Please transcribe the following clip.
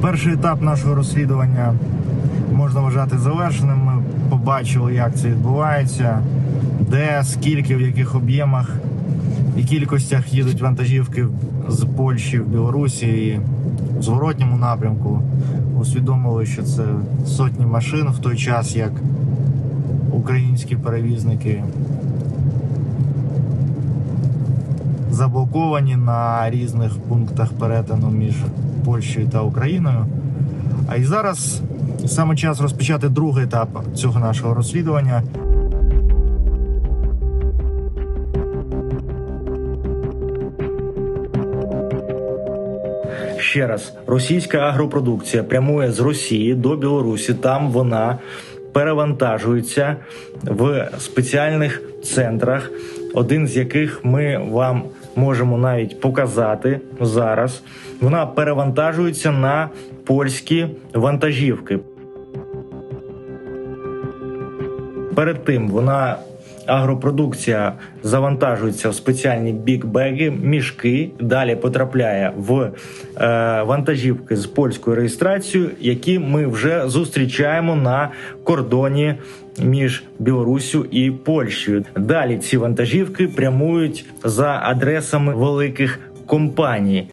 Перший етап нашого розслідування можна вважати завершеним. Ми побачили, як це відбувається, де, скільки, в яких об'ємах і кількостях їдуть вантажівки з Польщі в Білорусі і в зворотньому напрямку. Усвідомили, що це сотні машин в той час, як українські перевізники заблоковані на різних пунктах перетину між Польщею та Україною. А і зараз саме час розпочати другий етап цього нашого розслідування. Ще раз, російська агропродукція прямує з Росії до Білорусі. Там вона перевантажується в спеціальних центрах, один з яких ми вам можемо навіть показати зараз. Вона перевантажується на польські вантажівки. Перед тим вона агропродукція завантажується в спеціальні бікбеги, мішки. Далі потрапляє в е, вантажівки з польською реєстрацією, які ми вже зустрічаємо на кордоні між Білоруссю і Польщею. Далі ці вантажівки прямують за адресами великих компаній.